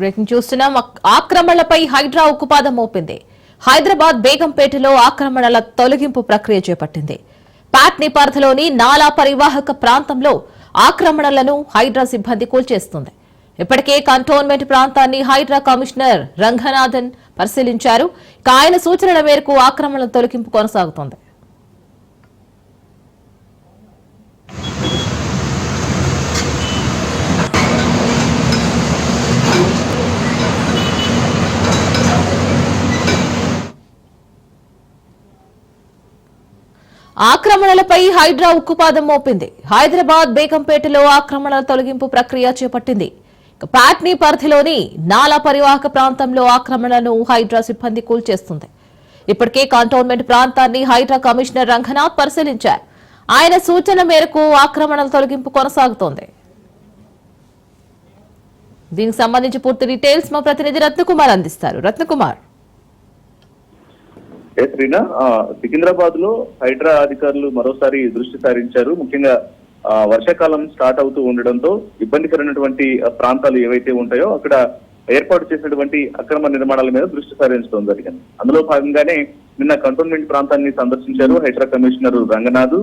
Breaking చూస్తున్నాం. ఆక్రమణలపై హైడ్రా ఉక్కుపాదం మోపింది. హైదరాబాద్ బేగంపేటలో ఆక్రమణల తొలగింపు ప్రక్రియ చేపట్టింది. పాట్నీ పరిధిలోని నాలా పరివాహక ప్రాంతంలో ఆక్రమణలను హైడ్రా సిబ్బంది కూల్చేస్తుంది. ఇప్పటికే కంటోన్మెంట్ ప్రాంతాన్ని హైడ్రా కమిషనర్ రంగనాథన్ పరిశీలించారు. ఆయన సూచనల మేరకు ఆక్రమణల తొలగింపు కొనసాగుతోంది. ఆక్రమణలపై హైడ్రా ఉక్కుపాదం మోపింది. హైదరాబాద్ బేగంపేటలో ఆక్రమణల తొలగింపు ప్రక్రియ చేపట్టింది. పాట్నీ పరిధిలోని నాలా పరివాహక ప్రాంతంలో ఆక్రమణలను హైడ్రా సిబ్బంది కూల్చేస్తుంది. ఇప్పటికే కంటోన్మెంట్ ప్రాంతాన్ని హైడ్రా కమిషనర్ రంగనాథ్ పరిశీలించారు. ఆయన సూచన మేరకు ఆక్రమణల తొలగింపు కొనసాగుతోంది. దీనికి సంబంధించి పూర్తి డీటెయిల్స్ మా ప్రతినిధి రత్నకుమార్ అందిస్తారు. రత్నకుమార్. ఏ శ్రీనా? సికింద్రాబాద్లో హైడ్రా అధికారులు మరోసారి దృష్టి సారించారు. ముఖ్యంగా వర్షాకాలం స్టార్ట్ అవుతూ ఉండడంతో ఇబ్బందికరమైనటువంటి ప్రాంతాలు ఏవైతే ఉంటాయో అక్కడ ఏర్పాటు చేసినటువంటి అక్రమ నిర్మాణాల మీద దృష్టి సారించడం జరిగింది. అందులో భాగంగానే నిన్న కంటోన్మెంట్ ప్రాంతాన్ని సందర్శించారు Hydraa commissioner Ranganath.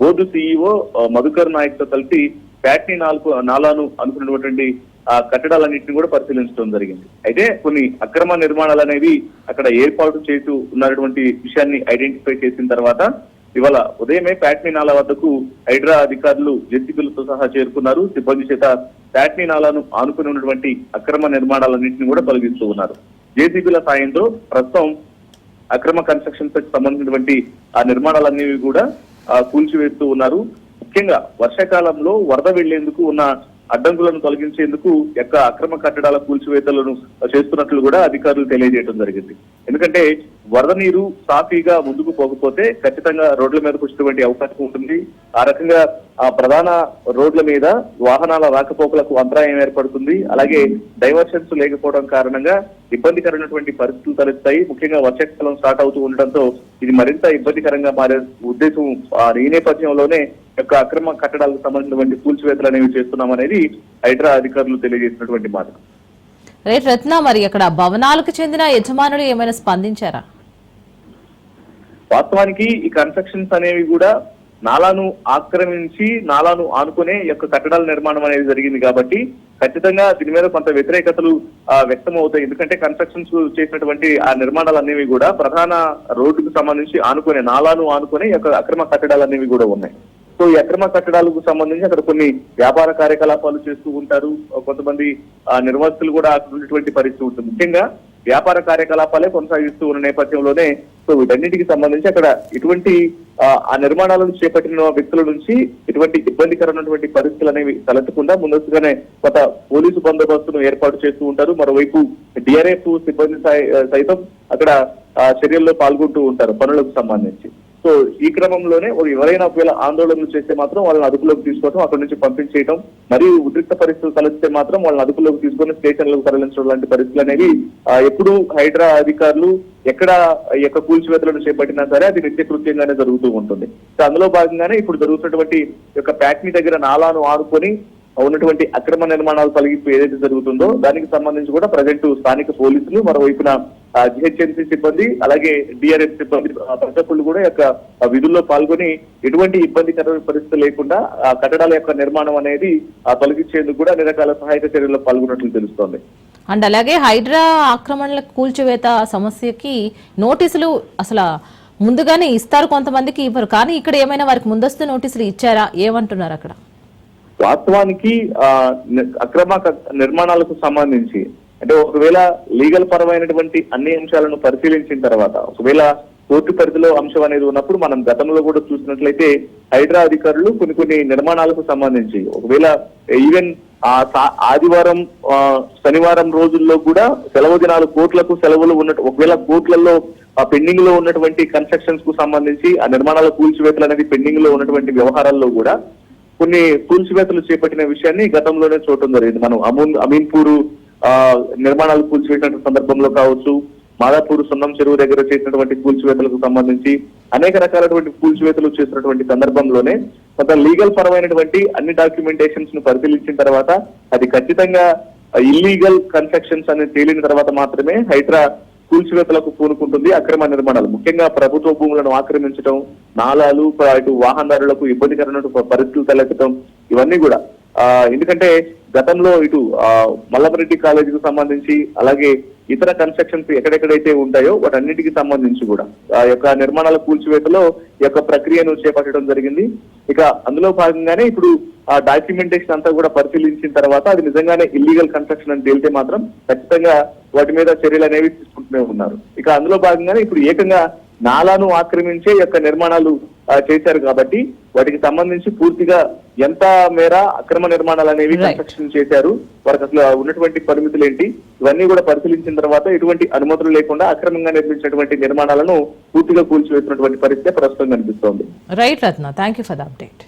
Board CEO Madhukar నాయక్తో కలిసి ప్యాట్నీ నాలుగు నాలాను అనుకున్నటువంటి ఆ కట్టడాలన్నింటినీ కూడా పరిశీలించడం జరిగింది. అయితే కొన్ని అక్రమ నిర్మాణాలు అనేవి అక్కడ ఏర్పాటు చేస్తూ ఉన్నటువంటి విషయాన్ని ఐడెంటిఫై చేసిన తర్వాత ఇవాళ ఉదయమే ప్యాట్నీ నాలా వద్దకు హైడ్రా అధికారులు జెసిబిలతో సహా చేరుకున్నారు. సిబ్బంది చేత ప్యాట్నీ నాలాను ఆనుకుని ఉన్నటువంటి అక్రమ నిర్మాణాలన్నింటినీ కూడా తొలగిస్తూ ఉన్నారు. జేసీబీల సాయంతో ప్రస్తుతం అక్రమ కన్స్ట్రక్షన్స్ సంబంధించినటువంటి ఆ నిర్మాణాలన్నీ కూడా కూల్చివేస్తూ ఉన్నారు. ముఖ్యంగా వర్షాకాలంలో వరద వెళ్ళేందుకు ఉన్న అడ్డంకులను తొలగించేందుకు యొక్క అక్రమ కట్టడాల కూల్చివేతలను చేస్తున్నట్లు కూడా అధికారులు తెలియజేయడం జరిగింది. ఎందుకంటే వరద నీరు సాఫీగా ముందుకు పోకపోతే ఖచ్చితంగా రోడ్ల మీద వచ్చేటువంటి అవకాశం ఉంటుంది. ఆ రకంగా ఆ ప్రధాన రోడ్ల మీద వాహనాల రాకపోకలకు అంతరాయం ఏర్పడుతుంది. అలాగే డైవర్షన్స్ లేకపోవడం కారణంగా ఇబ్బందికరమైనటువంటి పరిస్థితులు తలెత్తాయి. ముఖ్యంగా వర్షాకాలం స్టార్ట్ అవుతూ ఉండడంతో ఇది మరింత ఇబ్బందికరంగా మారే ఉద్దేశం ఆ, ఈ నేపథ్యంలోనే యొక్క అక్రమ కట్టడాలకు సంబంధించినటువంటి కూల్చివేతలు అనేవి చేస్తున్నామనేది హైడ్రా అధికారులు తెలియజేసినటువంటి మాట రైట్ రత్న మరి అక్కడ భవనాలకు చెందిన యజమానులు ఏమైనా స్పందించారా? వాస్తవానికి ఈ కన్స్ట్రక్షన్స్ అనేవి కూడా నాలాను ఆక్రమించి నాలాను ఆనుకునే యొక్క కట్టడాల నిర్మాణం అనేది జరిగింది కాబట్టి ఖచ్చితంగా దీని మీద కొంత వ్యతిరేకతలు వ్యక్తం అవుతాయి ఎందుకంటే కన్స్ట్రక్షన్స్ చేసినటువంటి ఆ నిర్మాణాలు అనేవి కూడా ప్రధాన రోడ్డుకు సంబంధించి ఆనుకునే నాలాను ఆనుకునే యొక్క అక్రమ కట్టడాలు అనేవి కూడా ఉన్నాయి. సో ఈ అక్రమ కట్టడాలకు సంబంధించి అక్కడ కొన్ని వ్యాపార కార్యకలాపాలు చేస్తూ ఉంటారు. కొంతమంది ఆ, నిర్వాసితులు కూడా అక్కడ ఉన్నటువంటి పరిస్థితి ఉంటుంది. ముఖ్యంగా వ్యాపార కార్యకలాపాలే కొనసాగిస్తూ ఉన్న నేపథ్యంలోనే సో వీటన్నిటికి సంబంధించి అక్కడ ఇటువంటి ఆ, నిర్మాణాలను చేపట్టిన వ్యక్తుల నుంచి ఇటువంటి ఇబ్బందికరమైనటువంటి పరిస్థితులు అనేవి తలెత్తకుండా ముందస్తుగానే కొంత పోలీసు బందోబస్తును ఏర్పాటు చేస్తూ ఉంటారు. మరోవైపు డిఆర్ఎఫ్ సిబ్బంది సై- సైతం అక్కడ ఆ, చర్యల్లో పాల్గొంటూ ఉంటారు పనులకు సంబంధించి. సో ఈ క్రమంలోనే ఎవరైనా ఒకవేళ ఆందోళనలు చేస్తే మాత్రం వాళ్ళని అదుపులోకి తీసుకోవడం అక్కడి నుంచి పంపించేయడం మరియు ఉద్రిక్త పరిస్థితులు తలెత్తే మాత్రం వాళ్ళని అదుపులోకి తీసుకొని స్టేషన్లకు తరలించడం లాంటి పరిస్థితులు అనేవి ఎప్పుడు హైడ్రా అధికారులు ఎక్కడ యొక్క కూల్చివేతలను చేపట్టినా సరే అది నిత్యకృత్యంగానే జరుగుతూ ఉంటుంది. సో అందులో భాగంగానే ఇప్పుడు జరుగుతున్నటువంటి యొక్క ప్యాక్ని దగ్గర నాలాను ఆడుకొని ఉన్నటువంటి అక్రమ నిర్మాణాలు తొలగింపు ఏదైతే జరుగుతుందో దానికి సంబంధించి కూడా ప్రజెంట్ స్థానిక పోలీసులు మరోవైపున జిహెచ్ఎంసీ సిబ్బంది అలాగే డిఆర్ఎఫ్ సిబ్బంది ఆ, ప్రజలు కూడా యొక్క విధుల్లో పాల్గొని ఎటువంటి ఇబ్బందికర పరిస్థితి లేకుండా ఆ కట్టడాల యొక్క నిర్మాణం అనేది తొలగించేందుకు కూడా అన్ని రకాల సహాయక చర్యల్లో పాల్గొన్నట్లు తెలుస్తోంది. అండ్ అలాగే హైడ్రా ఆక్రమణల కూల్చివేత సమస్యకి నోటీసులు అసలు ముందుగానే ఇస్తారు కొంతమందికి ఇవ్వరు. కానీ ఇక్కడ ఏమైనా వారికి ముందస్తు నోటీసులు ఇచ్చారా? ఏమంటున్నారు అక్కడ? వాస్తవానికి అక్రమ నిర్మాణాలకు సంబంధించి అంటే ఒకవేళ లీగల్ పరమైనటువంటి అన్ని అంశాలను పరిశీలించిన తర్వాత ఒకవేళ కోర్టు పరిధిలో అంశం అనేది ఉన్నప్పుడు మనం గతంలో కూడా చూసినట్లయితే హైడ్రా అధికారులు కొన్ని కొన్ని నిర్మాణాలకు సంబంధించి ఒకవేళ ఈవెన్ ఆ ఆదివారం ఆ, శనివారం రోజుల్లో కూడా సెలవు దినాలు కోట్లకు సెలవులు ఉన్నట్టు ఒకవేళ కోట్లలో ఆ పెండింగ్లో ఉన్నటువంటి కన్స్ట్రక్షన్స్కు సంబంధించి ఆ నిర్మాణాల కూల్చివేతలు అనేది పెండింగ్లో ఉన్నటువంటి వ్యవహారాల్లో కూడా కొన్ని కూల్చివేతలు చేపట్టిన విషయాన్ని గతంలోనే చూడటం జరిగింది. మనం అమూన్ అమీన్పూర్ నిర్మాణాలు కూల్చివేసిన సందర్భంలో కావచ్చు మాదాపూర్ సున్నం చెరువు దగ్గర చేసినటువంటి కూల్చివేతలకు సంబంధించి అనేక రకాలైనటువంటి కూల్చివేతలు చేసినటువంటి సందర్భంలోనే కొంత లీగల్ పరమైనటువంటి అన్ని డాక్యుమెంటేషన్స్ను పరిశీలించిన తర్వాత అది ఖచ్చితంగా ఇల్లీగల్ కన్స్ట్రక్షన్స్ అనేది తేలిన తర్వాత మాత్రమే హైడ్రా కూల్చివేతలకు పూనుకుంటుంది అక్రమ నిర్మాణాలు. ముఖ్యంగా ప్రభుత్వ భూములను ఆక్రమించడం నాలాలు అటు ఇటు వాహనదారులకు ఇబ్బందికరమైన పరిస్థితులు తలెత్తడం ఇవన్నీ కూడా. ఎందుకంటే గతంలో ఇటు మల్లపరెడ్డి కాలేజీకి సంబంధించి అలాగే ఇతర కన్స్ట్రక్షన్స్ ఎక్కడెక్కడైతే ఉంటాయో వాటన్నిటికి సంబంధించి కూడా ఆ యొక్క నిర్మాణాల కూల్చివేతలో ఈ యొక్క ప్రక్రియను చేపట్టడం జరిగింది. ఇక అందులో భాగంగానే ఇప్పుడు ఆ డాక్యుమెంటేషన్ అంతా కూడా పరిశీలించిన తర్వాత అది నిజంగానే ఇల్లీగల్ కన్స్ట్రక్షన్ అని తేలితే మాత్రం ఖచ్చితంగా వాటి మీద చర్యలు అనేవి తీసుకుంటూనే ఉన్నారు. ఇక అందులో భాగంగానే ఇప్పుడు ఏకంగా నాలాను ఆక్రమించే యొక్క నిర్మాణాలు చేశారు కాబట్టి వాటికి సంబంధించి పూర్తిగా ఎంత మేర అక్రమ నిర్మాణాలు అనేవి. కన్స్ట్రక్షన్ చేశారు వారికి అసలు ఉన్నటువంటి పరిమితులు ఏంటి ఇవన్నీ కూడా పరిశీలించిన తర్వాత ఎటువంటి అనుమతులు లేకుండా అక్రమంగా నిర్మించినటువంటి నిర్మాణాలను పూర్తిగా కూల్చివేసినటువంటి పరిస్థితి ప్రస్తుతం కనిపిస్తోంది. Right Ratna thank you for the update